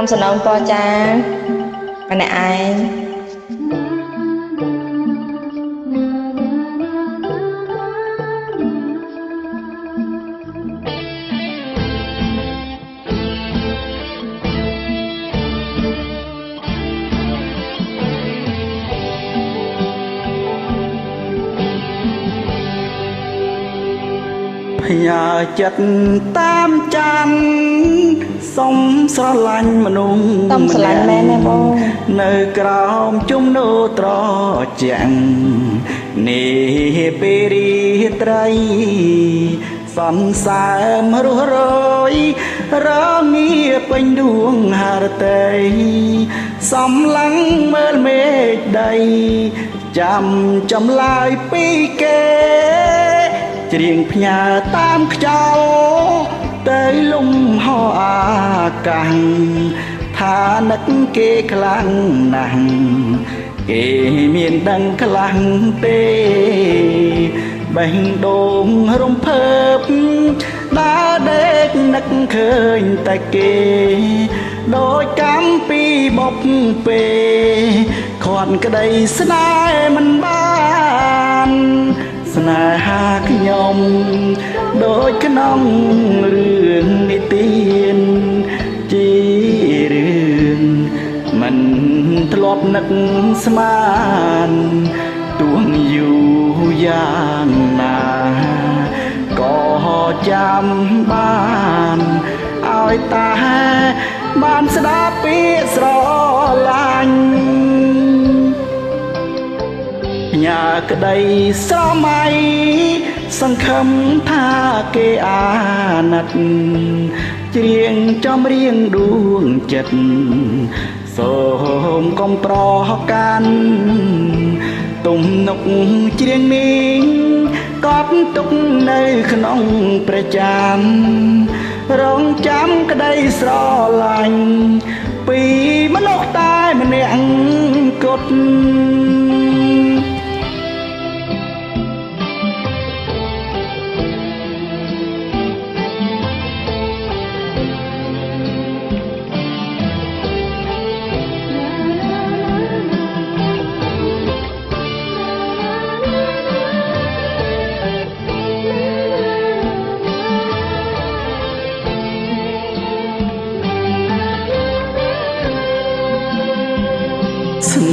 តាមសំណូមពរចាម្នាក់ឯង ផ្ញើចិត្តតាមចាន់សុំស្រឡាញ់មនុស្សតំស្រឡាញ់មែនណាបងនៅក្រោមជំនោរត្រជាក់នេះពេលរីត្រីសន្សើមរស់រយរងាពេញដួងហរតីសំឡឹងមើលមេឃដីចាំចំឡាយពីគេ ច្រៀងផ្ញើតាមខ្យល់ទៅលំហអាកាសថានឹកគេខ្លាំងណាស់គេមានដឹងខ្លាំងទេបេះដូងរំភើបដើរដេកនឹកឃើញតែគេដូចកម្មពីបុកពេខាត់ក្តីស្នេហ៍មិនបាន ស្នេហាខ្ញុំដូចក្នុងរឿងនិទានជារឿងមិនធ្លាប់នឹកស្មានទួងយូរយ៉ាងណាក៏ចាំបានឲ្យតាបានស្ដាប់ពាក្យស្រឡាញ់ ញ៉ាក្តីស្រមៃសង្ឃឹមថាគេអាណិតច្រៀងចំរៀងដួងចិត្តសូមកុំប្រកាន់ទំនុកច្រៀងនេះកត់ទុកនៅក្នុងព្រះចានរងចាំក្តីស្រឡាញ់ពីមនុស្សតែម្នាក់គត់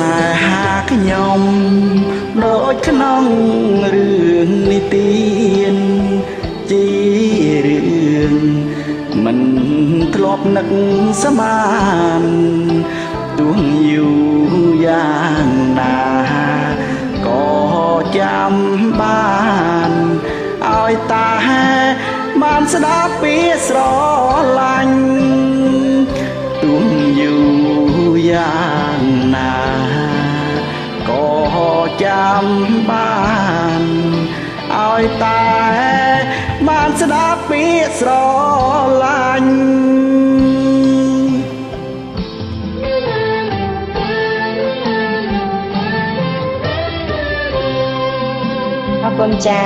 នេហាខ្ញុំដូចក្នុងរឿងនិទានជារឿងមិនធ្លាប់នឹកស្មានទួងយូរយ៉ាងណាក៏ចាំបានឲ្យតាបានស្ដាប់ពីស្រឡាញ់ទួងយូរយ៉ាងណាក៏ ចាំបានឲ្យតែបានស្ដាប់ពាក្យស្រឡាញ់អរគុណចា